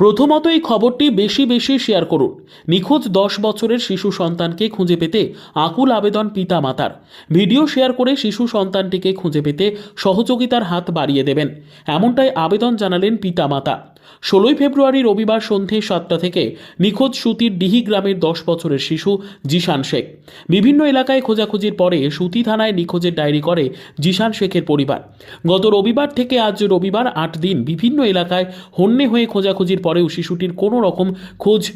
প্রথমত এই খবরটি বেশি বেশি শেয়ার করুন। নিখোঁজ দশ বছরের শিশু সন্তানকে খুঁজে পেতে আকুল আবেদন পিতা মাতার ভিডিও শেয়ার করে শিশু সন্তানটিকে খুঁজে পেতে সহযোগিতার হাত বাড়িয়ে দেবেন। এমনটাই আবেদন জানালেন পিতা মাতা ষোলোই ফেব্রুয়ারি রবিবার সন্ধে সাতটা থেকে নিখোঁজ সুতির ডিহি গ্রামের দশ বছরের শিশু জিশান শেখ। বিভিন্ন এলাকায় খোঁজাখুঁজির পরে সুতি থানায় নিখোঁজের ডায়েরি করে জিশান শেখের পরিবার। গত রবিবার থেকে আজ রবিবার আট দিন বিভিন্ন এলাকায় হন্যে হয়ে খোঁজাখুঁজির পরেও শিশুটির কোনো রকম খোঁজ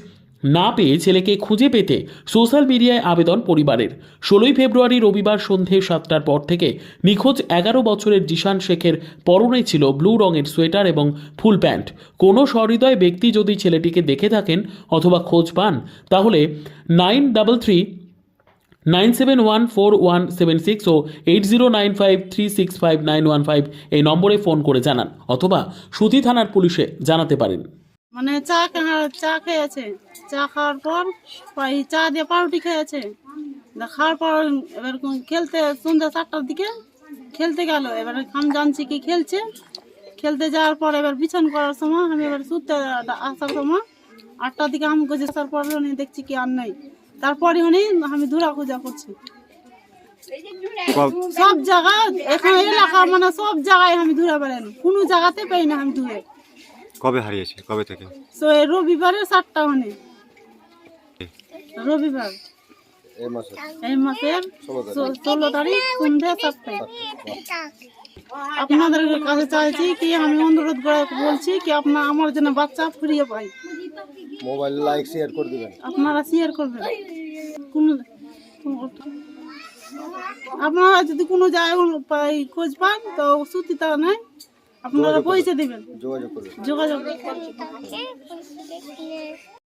না পেয়ে ছেলেকে খুঁজে পেতে সোশ্যাল মিডিয়ায় আবেদন পরিবারের। ষোলোই ফেব্রুয়ারি রবিবার সন্ধে সাতটার পর থেকে নিখোঁজ এগারো বছরের জিশান শেখের পরনে ছিল ব্লু রঙের সোয়েটার এবং ফুল প্যান্ট। কোনো সহৃদয় ব্যক্তি যদি ছেলেটিকে দেখে থাকেন অথবা খোঁজ পান, তাহলে nine double three, nine seven one four one seven six ও eight zero nine five three six five nine one five এই নম্বরে ফোন করে জানান অথবা সুতি থানার পুলিশে জানাতে পারেন। মানে চা চা খেয়েছে। চা খাওয়ার পর চা দিয়ে পাউরুটি খেয়েছে। খাওয়ার পর এবার খেলতে সন্ধ্যা চারটার দিকে খেলতে গেল। এবার আমি জানছি কি খেলছে। খেলতে যাওয়ার পর এবার বিছান করার সময় আমি এবার শুতে আসার সময় আটটার দিকে আমি খুঁজে আসার পর উনি দেখছি কি আর নেই। তারপরে উনি আমি ধুরা খুঁজা করছি। সব জায়গা এখানে এলাকা মানে সব জায়গায় আমি ধুরা বেড়ান কোনো জায়গাতে পাই না আমি ধরে। কবে হারিয়েছে? কবে থেকে? তো এই রবিবারে সাতটা মানে। রবিবার। এই মাসের। ষোলো তারিখ। সন্ধ্যে সাতটায় আপনাদের কাছে চাইছি কি আমি অনুরোধ করে বলছি কি আপনার আমার জন্য বাচ্চা ফিরিয়ে পাই। মোবাইল লাইক শেয়ার করে দিবেন। আপনারা শেয়ার করবেন। কোনো আপনারা যদি কোনো জায়গায় পাই খোঁজ পান তো সুতি তা নাই। আপনারা পয়সা দিবেন। যোগাযোগ করবেন যোগাযোগ